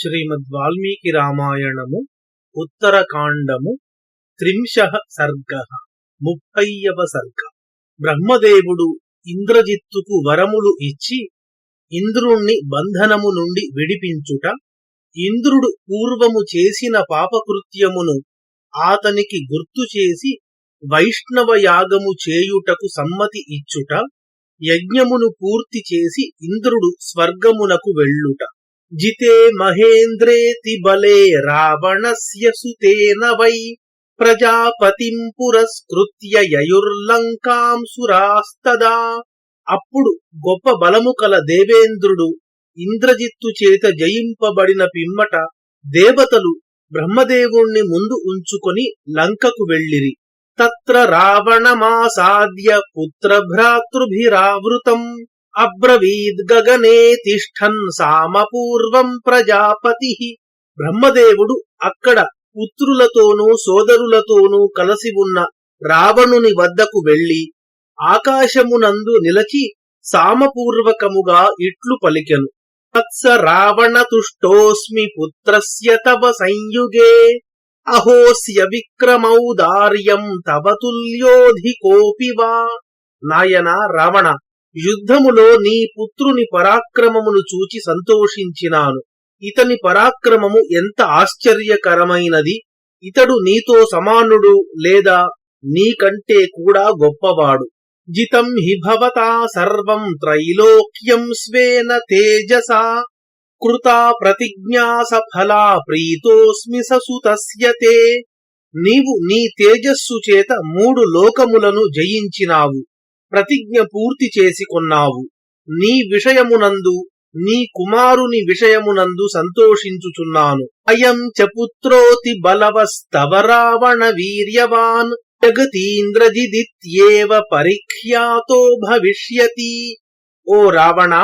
శ్రీమద్ వాల్మీకి రామాయణము ఉత్తరకాండము త్రింశ సర్గ ముప్పైవ సర్గ. బ్రహ్మదేవుడు ఇంద్రజిత్తుకు వరములు ఇచ్చి ఇంద్రుణ్ణి బంధనము నుండి విడిపించుట ఇంద్రుడు పూర్వము చేసిన పాపకృత్యమును ఆతనికి గుర్తు చేసి వైష్ణవ యాగము చేయుటకు సమ్మతి ఇచ్చుట యజ్ఞమును పూర్తి చేసి ఇంద్రుడు స్వర్గమునకు వెళ్ళుట. జితే మహేంద్రేతి బలే రావణస్య సుతేన వై ప్రజాపతిం పురస్కృత్య యయుర్లంకాం సురాస్తదా అప్పుడు గొప్ప బలము కల దేవేంద్రుడు ఇంద్రజిత్తు చేత జయింపబడిన పిమ్మట దేవతలు బ్రహ్మదేవుణ్ణి ముందు ఉంచుకొని లంకకు వెళ్ళిరి. తత్ర రావణమాసాద్య పుత్రభ్రాతృభిరావృతం అబ్రవీద్ గగనే తిష్టన్ సామపూర్వం ప్రజాపతి. బ్రహ్మదేవుడు అక్కడ పుత్రులతోనూ సోదరులతోనూ కలసి ఉన్న రావణుని వద్దకు వెళ్ళి ఆకాశమునందు నిలచి సామపూర్వకముగా ఇట్లు పలికెను. తత్స రావణ తుష్టోస్మి పుత్రస్య తవ సంయుగే. అహోస్య విక్రమౌదార్యం తవ తుల్యోధికోపి వా. నాయన రావణ యుద్ధములో నీ పుత్రుని పరాక్రమమును చూచి సంతోషించినాను. ఇతని పరాక్రమము ఎంత ఆశ్చర్యకరమైనది. ఇతడు నీతో సమానుడు లేదా నీకంటే కూడా గొప్పవాడు. జితం హి భవతా సర్వం త్రైలోక్యం స్వేన తేజసా. కృతా ప్రతిజ్ఞా సఫలా ప్రీతోస్మి ససుతస్యతే నీవు నీ తేజస్సు చేత మూడు లోకములను జయించినావు. ప్రతిజ్ఞ పూర్తి చేసి కొన్నావు. నీ విషయమునందు నీ కుమారుని విషయమునందు సంతోషించుచున్నాను. అయం చ పుత్రోతి బలవస్తవ రావణ వీర్యవాన్ జగతీంద్రజిదిత్యేవ పరిఖ్యాతో భవిష్యతి. ఓ రావణ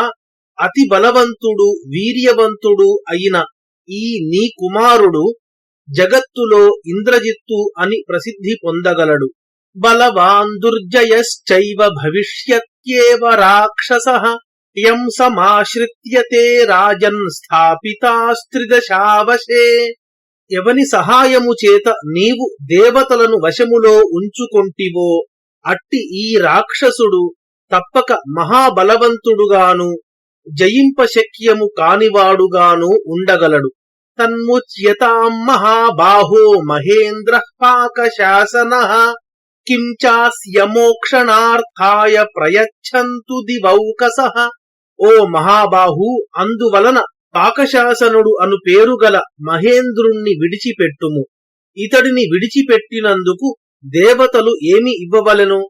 అతి బలవంతుడు వీర్యవంతుడు అయిన ఈ నీ కుమారుడు జగత్తులో ఇంద్రజిత్తు అని ప్రసిద్ధి పొందగలడు. బలవాన్ దుర్జయశ్చైవ భవిష్యత్యేవ రాక్షస యం సమాశ్రిత్యతే రాజన్ స్థాపితాస్త్రిదశావశే. ఎవని సహాయము చేత నీవు దేవతలను వశములో ఉంచుకొంటివో అట్టి ఈ రాక్షసుడు తప్పక మహాబలవంతుడుగాను జయింపశక్యము కానివాడుగాను ఉండగలడు. తన్ముచ్యతాం మహాబాహో మహేంద్ర పాక శాసన కించాస్యమోక్షణార్థాయ ప్రయచ్చంతు దివౌకస ఓ మహాబాహు అందువలన పాకశాసనుడు అను పేరుగల మహేంద్రుణ్ణి విడిచిపెట్టుము. ఇతడిని విడిచిపెట్టినందుకు దేవతలు ఏమి ఇవ్వవలెను?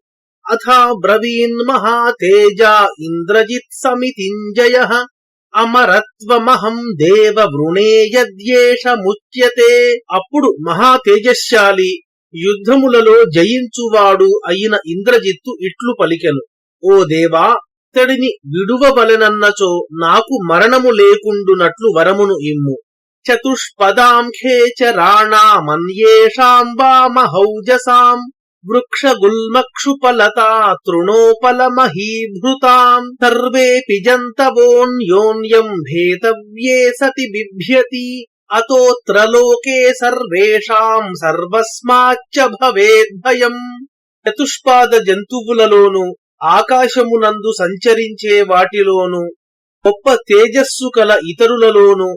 అథా బ్రవీన్ మహాతేజా ఇంద్రజిత్ సమితింజయ। అమరత్వమహం దేవ వృణే అప్పుడు మహాతేజశాలి యుద్ధములలో జయించువాడు అయిన ఇంద్రజిత్తు ఇట్లు పలికెను. ఓ దేవా ఇతడిని విడువవలెనన్నచో నాకు మరణము లేకుండునట్లు వరమును ఇమ్ము. చతుష్పదాంఖే చ రాణామన్యేషాం గుల్మక్షుపలతా వృక్షగుల్మక్షుపలతా తృణోపలమహీభృతాం. సర్వే పిజంతవోన్యోన్యం భేతవ్యే సతి బిభ్యతి. అతోత్ర లోకే సర్వేషాం సర్వస్మాచ్చ భవేద్భయం చతుష్పాద జంతువులలోను ఆకాశమునందు సంచరించే వాటిలోను గొప్ప తేజస్సు కల ఇతరులలోను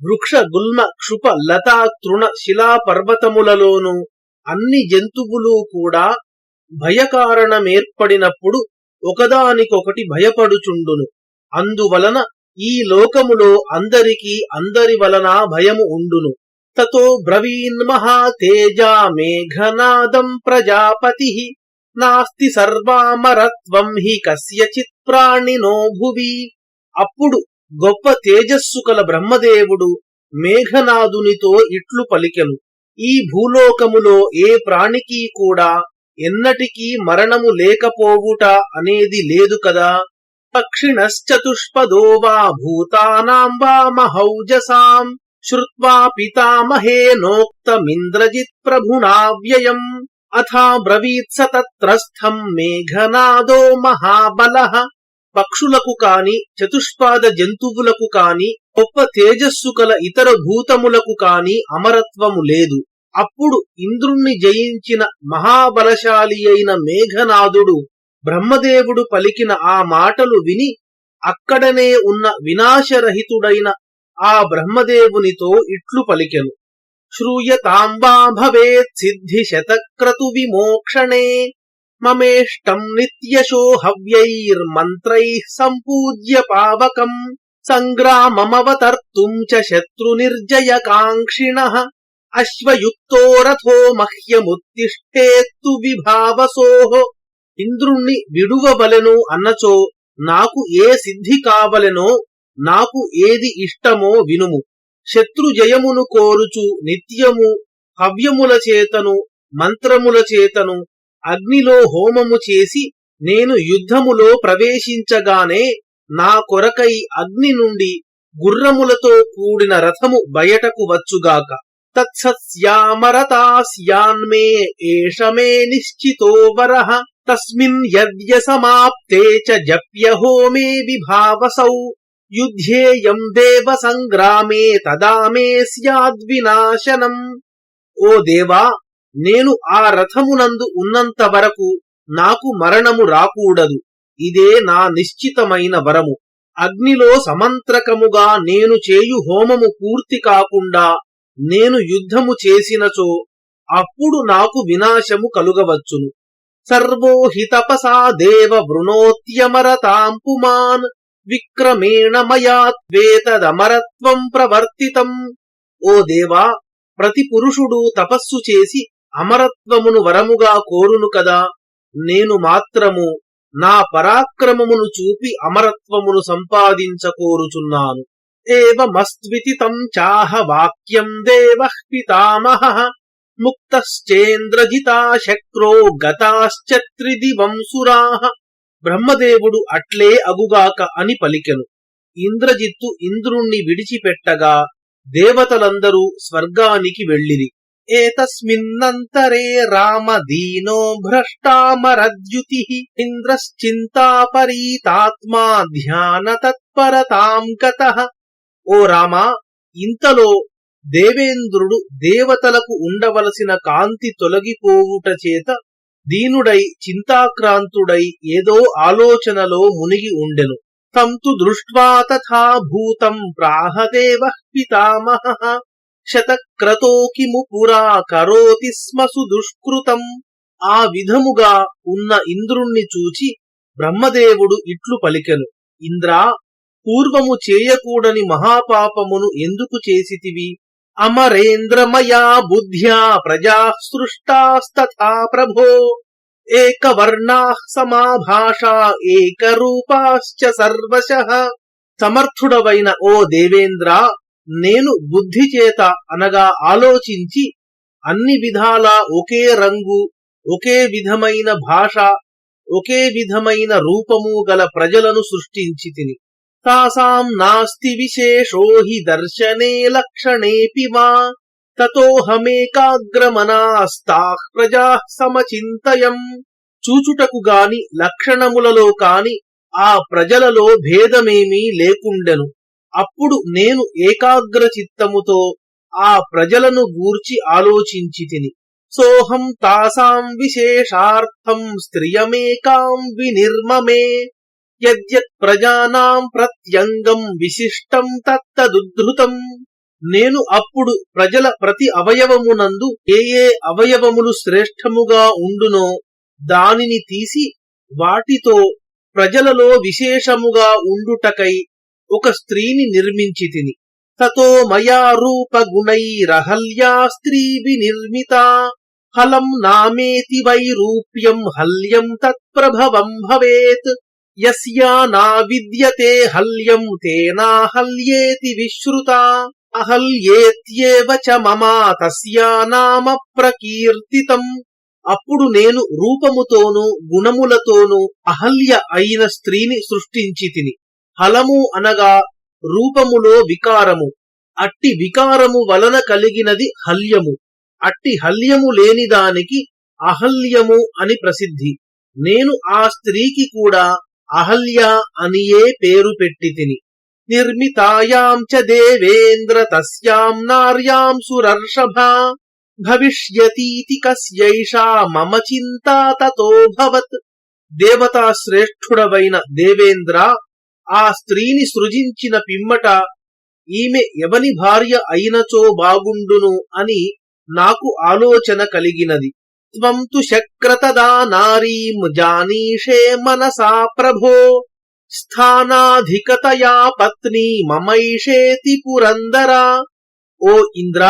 వృక్ష గుల్మ క్షుప లతా తృణ శిలా పర్వతములలోను అన్ని జంతువులు కూడా భయకారణమేర్పడినప్పుడు ఒకదానికొకటి భయపడుచుండును. అందువలన ఈ లోకములో అందరికీ అందరి వలన భయము ఉండును. తతో బ్రవీన్మహాతేజా మేఘనాదం ప్రజాపతి. నాస్తి సర్వామరత్వం హి కస్యచిత్ ప్రాణినో భువి. అప్పుడు గొప్ప తేజస్సు కల బ్రహ్మదేవుడు మేఘనాదునితో ఇట్లు పలికెను. ఈ భూలోకములో ఏ ప్రాణికి కూడా ఎన్నటికీ మరణము లేకపోవుట అనేది లేదు కదా? పక్షిణశ్చతుష్పదో వా భూతానాం వా మహౌజసాం శ్రుత్వా పితామహేనోక్తమింద్రజిత్ ప్రభుణా వ్యయం అథా బ్రవీత్స తత్రస్థం మేఘనాదో మహాబల పక్షులకు కాని చతుష్పాద జంతువులకు కాని గొప్ప తేజస్సు కల ఇతర భూతములకు కాని అమరత్వము లేదు. అప్పుడు ఇంద్రుణ్ణి జయించిన మహాబలశాలి అయిన మేఘనాథుడు బ్రహ్మదేవుడు పలికిన ఆ మాటలు విని అక్కడనే ఉన్న వినాశరహితుడైన ఆ బ్రహ్మదేవునితో ఇట్లు పలికెను. శ్రూయతాంబా భవేత్ సిద్ధి శతక్రతు విమోక్షణే మమేష్టం నిత్యశో హవ్యైర్మంత్రై సంపూజ్య పావకం సంగ్రామమవతర్తుం చ శత్రునిర్జయకాంక్షిణః అశ్వయుక్తో రథో మహ్యముత్తిష్టేత్తు విభావసోః ఇంద్రుణ్ణి విడువబలెను అన్నచో నాకు ఏ సిద్ధి కావలెనో నాకు ఏది ఇష్టమో వినుము. శత్రుజయమును కోరుచు నిత్యము హవ్యముల చేతను మంత్రముల చేతను అగ్నిలో హోమము చేసి నేను యుద్ధములో ప్రవేశించగానే నా కొరకై అగ్ని నుండి గుర్రములతో కూడిన రథము బయటకు వచ్చుగాక. తత్సత్యామరతాస్యాన్మే ఏషమే నిశ్చితో వరః తస్మిన్ యద్య సమాప్తే చ జప్యహో మే విభావసౌ యుద్ధేయం దేవ సంగ్రామే తదా మే స్యాద్వినాశనం ఓ దేవా నేను ఆ రథమునందు ఉన్నంత వరకు నాకు మరణము రాకూడదు ఇదే నా నిశ్చితమైన వరము అగ్నిలో సమంత్రకముగా నేను చేయు హోమము పూర్తి కాకుండా నేను యుద్ధము చేసినచో అప్పుడు నాకు వినాశము కలుగవచ్చును। సర్వో హి తపసా దేవ వృణోత్యమరతాం పుమాన్ విక్రమేణ మయాత్వేతదమరత్వం ప్రవర్తితం. ఓ దేవా ప్రతి పురుషుడు తపస్సు చేసి అమరత్వమును వరముగా కోరును కదా. నేను మాత్రము నా పరాక్రమమును చూపి అమరత్వమును సంపాదించకోరుచున్నాను. ఏవమస్త్వితి తం చాహ వాక్యం దేవ పితామహ. ముక్తశ్చేంద్రజితా శక్రో గతాశ్చ త్రిదివంసురాః బ్రహ్మదేవుడు అట్లే అగుగాక అని పలికెను. ఇంద్రజిత్తు ఇంద్రుణ్ణి విడిచిపెట్టగా దేవతలందరూ స్వర్గానికి వెళ్ళిరి. ఏతస్మిన్నంతరే రామ దీనో భ్రష్టామరద్యుతి. ఇంద్రశ్చింతాపరీతాత్మా ధ్యాన తత్పరతాం కత ఓ రామా ఇంతలో దేవేంద్రుడు దేవతలకు ఉండవలసిన కాంతి తొలగిపోవుట చేత దీనుడై చింతాక్రాంతుడై ఏదో ఆలోచనలో మునిగి ఉండెను. తంతు దృష్ట్వా తథా భూతం ప్రాహదేవ పితామహ. శతక్రతో కిము పురా కరోతి స్మ సుదుష్కృతం. ఆ విధముగా ఉన్న ఇంద్రుణ్ణి చూచి బ్రహ్మదేవుడు ఇట్లు పలికెను. ఇంద్రా పూర్వము చేయకూడని మహాపాపమును ఎందుకు చేసితివి? అమరేంద్రమయా బుద్ధ్యా ప్రజా సృష్టాస్తథా ప్రభో. ఏకవర్ణా సమాభాషా ఏకరూపాశ్చ సర్వశః. సమర్థుడవైన ఓ దేవేంద్ర నేను బుద్ధి చేత అనగా ఆలోచించి అన్ని విధాలా ఒకే రంగు ఒకే విధమైన భాష ఒకే విధమైన రూపము గల ప్రజలను సృష్టించి తిని తాసాం నాస్తి విశేషో హి దర్శనే లక్షణేపి వా తతోహమేకాగ్రమనాస్తాః ప్రజా సమచింతయం చూచుటకు గాని లక్షణములలో కాని ఆ ప్రజలలో భేదమేమీ లేకుండెను అప్పుడు నేను ఏకాగ్ర చిత్తముతో ఆ ప్రజలను గూర్చి ఆలోచించి తిని సోహం తాసాం విశేషార్థం స్త్రియమేకాం వినిర్మమే। యద్యత్ ప్రజానాం ప్రత్యంగం విశిష్టం తత్తదుద్ధృతం. నేను అప్పుడు ప్రజల ప్రతి అవయవమునందు ఏ ఏ అవయవములు శ్రేష్టముగా ఉండునో దానిని తీసి వాటితో ప్రజలలో విశేషముగా ఉండుటకై ఒక స్త్రీని నిర్మించి తిని తతో మయా రూప గుణైరహల్యా స్త్రీ వినిర్మిత. హలం నామేతి వై రూప్యం హల్యం తత్ప్రభవం భవేత్. యస్యా నా విద్యతే హల్యం తేనా హల్యేతి విశ్రుత అహల్యేత్యేవ చ మమా తస్యా నామ ప్రకీర్తితం. అప్పుడు నేను రూపముతోను గుణములతోను అహల్య అయిన స్త్రీని సృష్టించి తిని హలము అనగా రూపములో వికారము. అట్టి వికారము వలన కలిగినది హల్యము. అట్టి హల్యము లేని దానికి అహల్యము అని ప్రసిద్ధి. నేను ఆ స్త్రీకి కూడా అహల్య అనియే పేరు పెట్టి తిని. నిర్మితాయాం చ దేవేంద్ర తస్యాం నార్యాం సురర్షభ. భవిష్యతీతి కస్యైషా మమ చింతా తతోభవత్ దేవతా శ్రేష్ఠుడవైన దేవేంద్ర ఆ స్త్రీని సృజించిన పిమ్మట ఈమె ఎవని భార్య అయినచో బాగుండును అని నాకు ఆలోచన కలిగినది. త్వం తు శక్రతదా నారీం జానీషే మనసా ప్రభో స్థానాధికతయా పత్ని మమైషేతి పురందరా ఓ ఇంద్ర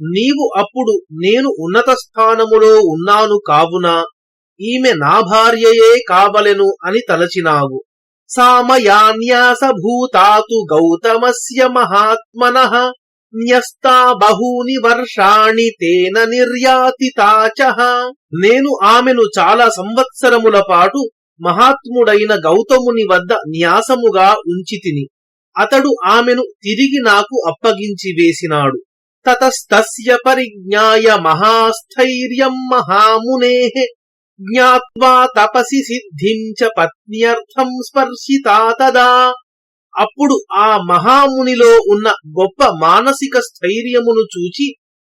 నీవు అప్పుడు నేను ఉన్నత స్థానములో ఉన్నాను కావున ఈమె నా భార్యయే కావలెను అని తలచినావు సామయాన్యాసభూతాతు గౌతమస్య మహాత్మన న్యస్తా బహూని వర్షాణి తేన నిర్యాతితాచ నేను ఆమెను చాలా సంవత్సరముల పాటు మహాత్ముడైన గౌతముని వద్ద న్యాసముగా ఉంచితిని. అతడు ఆమెను తిరిగి నాకు అప్పగించి వేసినాడు. తతస్తస్య పరిజ్ఞాయ మహాస్థైర్యం మహామునే. జ్ఞాత్వా తపసి సిద్ధిం చ పత్న్యర్థం స్పర్శితా తదా. అప్పుడు ఆ మహామునిలో ఉన్న గొప్ప మానసిక స్థైర్యమును చూచి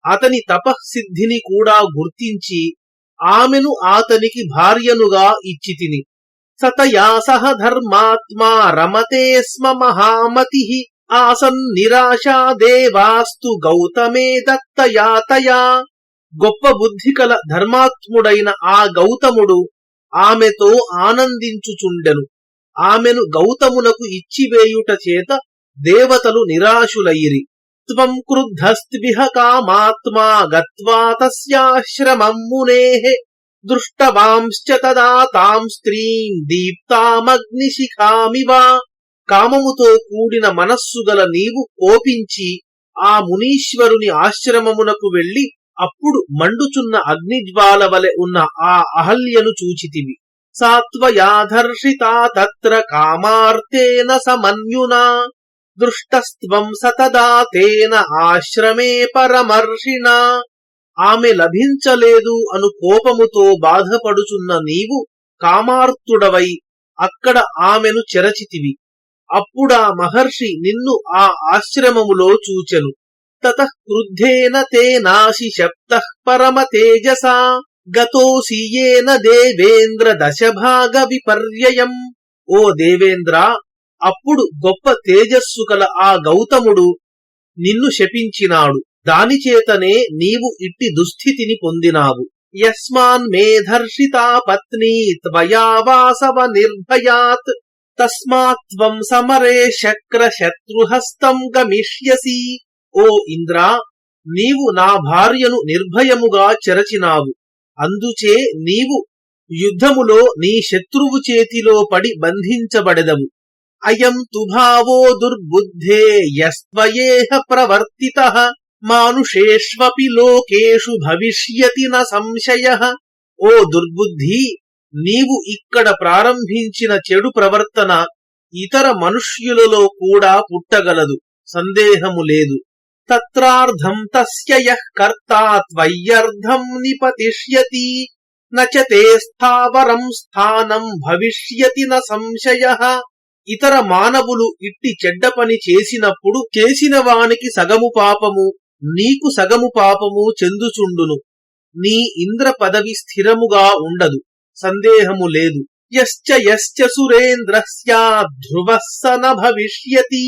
అతని తపసిద్ధిని కూడా గుర్తించి ఆమెను అతనికి భార్యనుగా ఇచ్చితిని. సతయా సహ ధర్మాత్మా రమతే స్మ మహామతి ఆసన్ నిరాశా దేవాస్తు గౌతమే దత్తయాతయా గొప్ప బుద్ధి కల ధర్మాత్ముడైన ఆ గౌతముడు ఆమెతో ఆనందించుచుండెను. ఆమెను గౌతమునకు ఇచ్చివేయుట చేత దేవతలు నిరాశులైరి త్వం క్రుద్ధస్తిభిహ కామాత్మా గత్వా తస్యాశ్రమం మునేః. దృష్టవాంశ్చ తదా తాం స్త్రీం దీప్తామగ్నిశిఖామివ కామముతో కూడిన మనస్సు గల నీవు కోపించి ఆ మునీశ్వరుని ఆశ్రమమునకు వెళ్ళి అప్పుడు మండుచున్న అగ్నిజ్వాల వలె ఉన్న ఆ అహల్యను చూచితివి. సాత్వయాధర్షితా తత్ర కామార్తేన సమన్యునా దృష్టస్త్వం సతదా తేన ఆశ్రమే పరమర్షిణ ఆమె లభించలేదు అను కోపముతో బాధపడుచున్న నీవు కామార్తుడవై అక్కడ ఆమెను చెరచితివి. అప్పుడా మహర్షి నిన్ను ఆ ఆశ్రమములో చూచెను. తత క్రుద్ధేన తేనాశి శబ్ద పరమ తేజసా। గతోసియేన దేవేంద్ర దశభాగ విపర్యయం. ఓ దేవేంద్ర అప్పుడు గొప్ప తేజస్సు కల ఆ గౌతముడు నిన్ను శపించినాడు. దానిచేతనే నీవు ఇట్టి దుస్థితిని పొందినావు. యస్మాన్ మేధర్షితా పత్ని త్వయా వాసవ నిర్భయాత్. తస్మాత్వం సమరే శక్ర శత్రుహస్తం గమిష్యసి. ఓ ఇంద్ర నీవు నా భార్యను నిర్భయముగా చెరచినావు. అందుచే నీవు యుద్ధములో నీ శత్రువు చేతిలో పడి బంధించబడెదవు అయం తుభావో దుర్బుద్ధే యస్వయేహ ప్రవర్తిత మానుషేష్వపి లోకేషు భవిష్యతి న సంశయ. ఓ దుర్బుద్ధి నీవు ఇక్కడ ప్రారంభించిన చెడు ప్రవర్తన ఇతర మనుష్యులలో కూడా పుట్టగలదు సందేహము లేదు. తత్రార్థం తస్య యః కర్తా త్వయ్యర్థం నిపతిష్యతి నచతే స్థావరం స్థానం భవిష్యతి న సంశయ. ఇతర మానవులు ఇట్టి చెడ్డ పని చేసినప్పుడు చేసిన వానికి సగము పాపము నీకు సగము పాపము చెందుచుండును. నీ ఇంద్ర పదవి స్థిరముగా ఉండదు సందేహము లేదు. యశ్చ యశ్చ సురేంద్రస్యా ధ్రువः స న భవిష్యతి.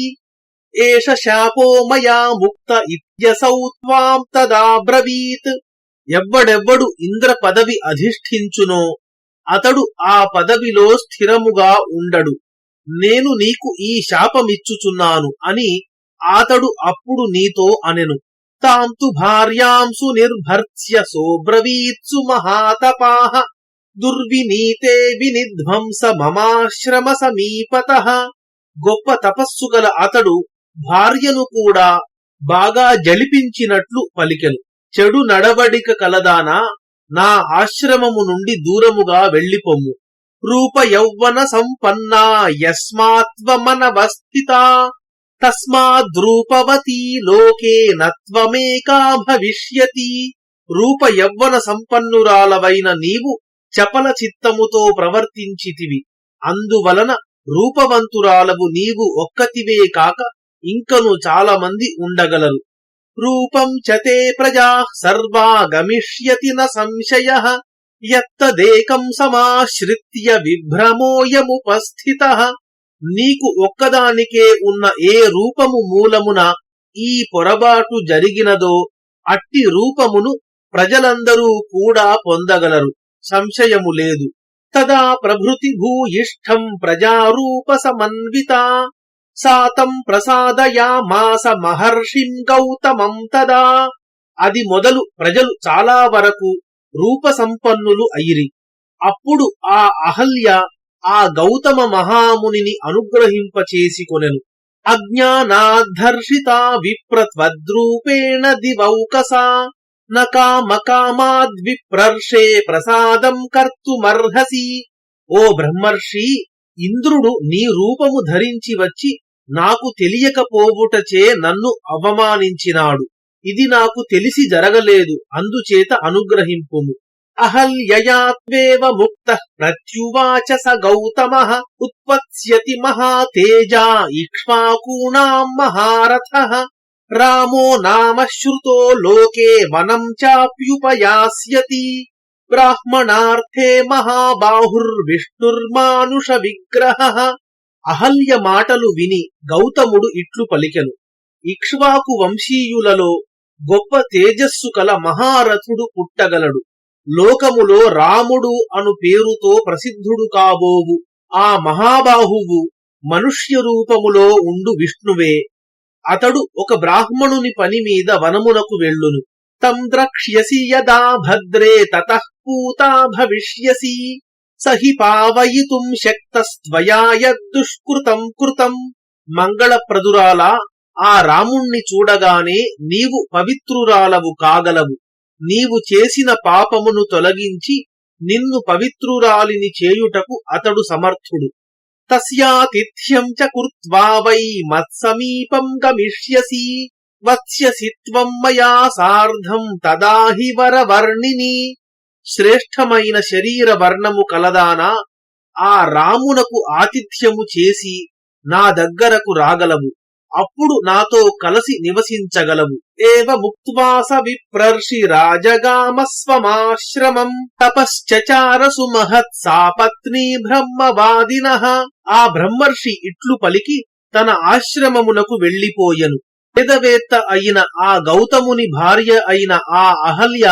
ఏష శాపో మయా ముక్త ఇత్యసౌ త్వాం తదాబ్రవీత్ ఎవ్వడెవ్వడు ఇంద్ర పదవి అధిష్ఠించునో అతడు ఆ పదవిలో స్థిరముగా ఉండడు నేను నీకు ఈ శాపమిచ్చుచున్నాను అని అతడు అప్పుడు నీతో అనెను తాంతు భార్యాంసు నిర్భర్త్య సోబ్రవీత్సు మహాతపాహ దుర్వినీతే వినిధ్వంస మమాశ్రమ సమీపత గొప్ప తపస్సు గల అతడు భార్యను కూడా బాగా జలిపించినట్లు పలికెను. చెడు నడవడిక కలదానా నా ఆశ్రమము నుండి దూరముగా వెళ్ళిపొమ్ము. రూప యౌవన సంపన్నా యస్మాత్వమనవస్థిత తస్మాద్రూపవతీ లోకే నత్వమేకా భవిష్యతి. రూప యవ్వన సంపన్నురాలవైన నీవు చపల చిత్తముతో ప్రవర్తించితివి. అందువలన రూపవంతురాలవు నీవు ఒక్కతివే కాక ఇంకను చాలా మంది ఉండగలరు. రూపం చతే ప్రజా సర్వా గమిష్యతి న సంశయ యత్తదేకం సమాశ్రిత్య విభ్రమోయముపస్థిత. నీకు ఒక్కదానికే ఉన్న ఏ రూపము మూలమున ఈ పొరబాటు జరిగినదో అట్టి రూపమును ప్రజలందరూ కూడా పొందగలరు. సంశయము లేదు. తదా ప్రభృతి భూయిష్టం ప్రజారూప సమన్విత. సాతం ప్రసాదయామాస మహర్షిం గౌతమం తదా. అది మొదలు ప్రజలు చాలా వరకు రూప సంపన్నులు అయిరి. అప్పుడు ఆ అహల్య ఆ గౌతమ మహామునిని అనుగ్రహింపచేసికొనెను అజ్ఞానాధర్షిత విప్రత్వద్రూపేణ దివౌకసా. నకామకామాద్విప్రర్షే ప్రసాదం కర్తుమర్హసి. ఓ బ్రహ్మర్షి ఇంద్రుడు నీ రూపము ధరించి వచ్చి నాకు తెలియకపోవుటచే నన్ను అవమానించినాడు. ఇది నాకు తెలిసి జరగలేదు అందుచేత అనుగ్రహింపుము. అహల్యయాత్వేవ ముక్త ప్రత్యువాచ స గౌతమ ఉత్పత్స్యతి మహాతేజా ఇక్ష్వాకూణాం మహారథ. రామో నామ శ్రుతో లోకే వనం చాప్యుపయాస్యతి. బ్రాహ్మణార్థే మహాబాహుర్విష్ణుర్మానుష విగ్రహ. అహల్య మాటలు విని గౌతముడు ఇట్లు పలికెను. ఇక్ష్వాకు వంశీయులలో గొప్ప తేజస్సు కల మహారథుడు పుట్టగలడు. లోకములో రాముడు అను పేరుతో ప్రసిద్ధుడు కాబోవు ఆ మహాబాహువు మనుష్య రూపములో ఉండు విష్ణువే. అతడు ఒక బ్రాహ్మణుని పని మీద వనమునకు వెళ్ళును. తం ద్రక్ష్యసి యదా భద్రే తతః పూతా భవిష్యసి. సహి పావయితుం శక్తస్త్వయా యద్దుష్కృతం కృతం. మంగళప్రదురాలా ఆ రాముణ్ణి చూడగానే నీవు పవిత్రురాలవు కాగలవు. నీవు చేసిన పాపమును తొలగించి నిన్ను పవిత్రురాలిని చేయుటకు అతడు సమర్థుడు. తస్యాతిథ్యం చ కృత్వా వై మత్సమీపం గమిష్యసి. వత్స్యసి త్వం మయా సార్ధం తదాహి వరవర్ణిని శ్రేష్టమైన శరీర వర్ణము కలదానా ఆ రామునకు ఆతిథ్యము చేసి నా దగ్గరకు రాగలవు అప్పుడు నాతో కలసి నివసించగలవు ఏవ ముక్వాస విప్రర్షి రాజగామస్వమాశ్రమం తపశ్చచార సుమహత్ సాపత్ని బ్రహ్మవాదిన. ఆ బ్రహ్మర్షి ఇట్లు పలికి తన ఆశ్రమమునకు వెళ్ళిపోయెను వేదవేత్త అయిన ఆ గౌతముని భార్య అయిన ఆ అహల్య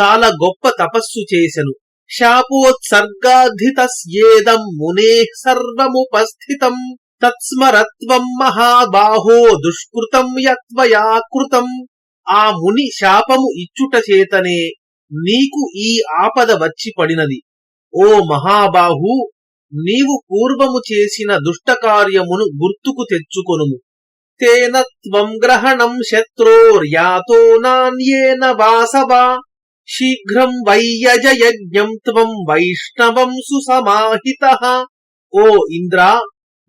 చాలా గొప్ప తపస్సు చేసెను. శాపోత్సర్గాధితస్యేదం మునే సర్వముపస్థితం. తత్స్మరత్వం మహాబాహో దుష్కృతం యత్వయా కృతం ఆ ముని శాపము ఇచ్చుట చేతనే నీకు ఈ ఆపద వచ్చి పడినది. ఓ మహాబాహు నీవు పూర్వము చేసిన దుష్టకార్యమును గుర్తుకు తెచ్చుకొనుము. తేన త్వం గ్రహణం శత్రోర్యాతో నాణ్యేన వాసవా. శీఘ్రం వైయజయజ్ఞం త్వం వైష్ణవం సుసమాహిత ఓ ఇంద్రా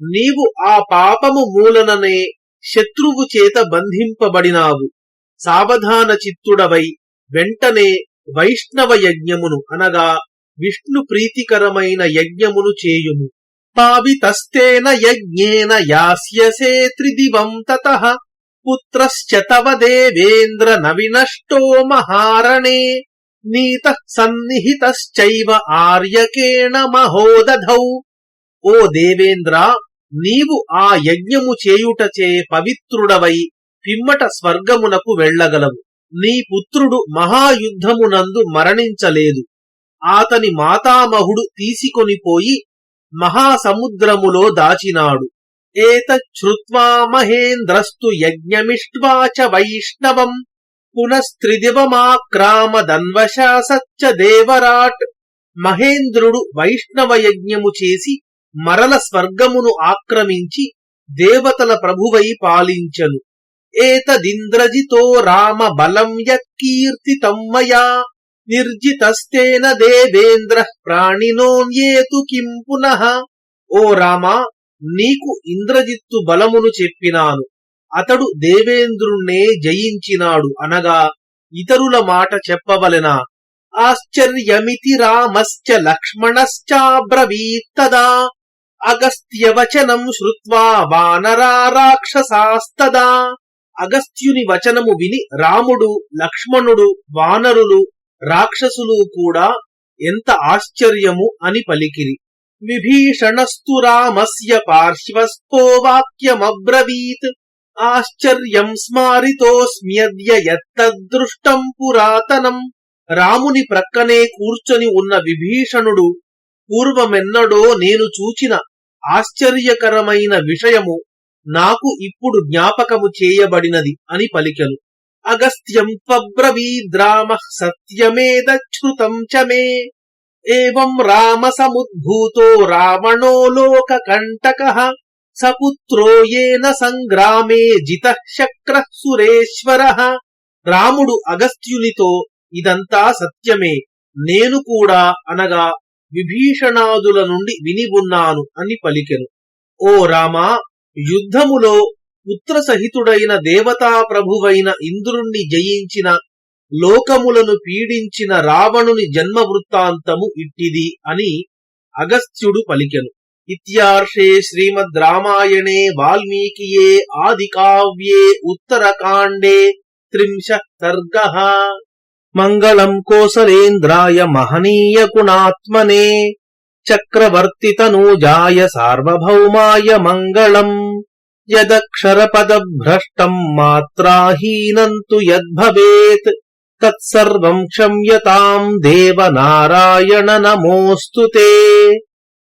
నీవు ఆ పాపము మూలననే శత్రువు చేత బంధింపబడినావు సావధాన చిత్తుడవై వెంటనే వైష్ణవ యజ్ఞమును అనగా విష్ణు ప్రీతికరమైన యజ్ఞమును చేయుము పావితస్తేన యజ్ఞేన యాస్యసే త్రిదివం తత పుత్రశ్చ తవ దేవేంద్ర నవినష్టో మహారణే నీత సన్నిహితశ్చైవ ఆర్యకేణ మహోదధౌ. ఓ దేవేంద్ర నీవు ఆ యజ్ఞము చేయుటచే పవిత్రుడవై పిమ్మట స్వర్గమునకు వెళ్ళగలవు నీ పుత్రుడు మహాయుద్ధమునందు మరణించలేదు. ఆతని మాతామహుడు తీసుకొనిపోయి మహాసముద్రములో దాచినాడు. ఏతచ్చుత్వా మహేంద్రస్తు యజ్ఞమిష్ట్వా చ వైష్ణవం. పునస్త్రిదివమాక్రామదన్వశాసచ్చ దేవరాట్ మహేంద్రుడు వైష్ణవ యజ్ఞము చేసి మరల స్వర్గమును ఆక్రమించి దేవతల ప్రభువై పాలించను. ఏతదింద్రజితో రామ బలం యత్కీర్తితం తమ్మయా నిర్జితస్తేన దేవేంద్ర ప్రాణినోన్యేతు కిం పునః. ఓ రామా నీకు ఇంద్రజిత్తు బలమును చెప్పినాను. అతడు దేవేంద్రుణ్ణే జయించినాడు అనగా ఇతరుల మాట చెప్పవలెనా. ఆశ్చర్యమితి రామశ్చ లక్ష్మణశ్చాబ్రవీత్తదా? అగస్త్యవచనం శ్రుత్వా వానరా రాక్షసాస్తదా? అగస్త్యుని వచనము విని రాముడు లక్ష్మణుడు వానరులు రాక్షసులు కూడా ఎంత ఆశ్చర్యము అని పలికిరి. విభీషణస్తు రామస్య పార్శ్వస్థో వాక్యమబ్రవీత్. ఆశ్చర్యం స్మారితోస్మ్యద్య యత్తదృష్టం పురాతనం. రాముని ప్రక్కనే కూర్చొని ఉన్న విభీషణుడు పూర్వమెన్నడో నేను చూచిన ఆశ్చర్యకరమైన విషయము నాకు ఇప్పుడు జ్ఞాపకము చేయబడినది అని పలికెను. అగస్త్యం త్వబ్రవీద్రామ సత్యమేదచ్యుతం చ మే. ఏవం రామ సముద్భూతో రావణో లోక కంటక సపుత్రో ఏన సంగ్రామే జిత శక్ర సురేశ్వర రాముడు అగస్త్యునితో ఇదంతా సత్యమే. నేను కూడా అనగా విభీషణాదుల నుండి విని ఉన్నాను అని పలికెను. ఓ రామా యుద్ధములో పుత్ర సహితుడైన దేవతా ప్రభువైన ఇంద్రుణ్ణి జయించిన లోకములను పీడించిన రావణుని జన్మ వృత్తాంతము ఇట్టిది అని అగస్త్యుడు పలికెను. ఇత్యార్షే శ్రీమద్ రామాయణే వాల్మీకియే ఆది కావ్యే ఉత్తరకాండే త్రింశ సర్గ మంగళం కోసలేంద్రాయ మహనీయ గుణాత్మనే చక్రవర్తి తనూజాయ సార్వభౌమాయ మంగళం యదక్షరపదభ్రష్టం మాత్రాహీనంతు యద్భవేత్ తత్సర్వం క్షమ్యతాం దేవ నారాయణ నమోऽस्तु ते।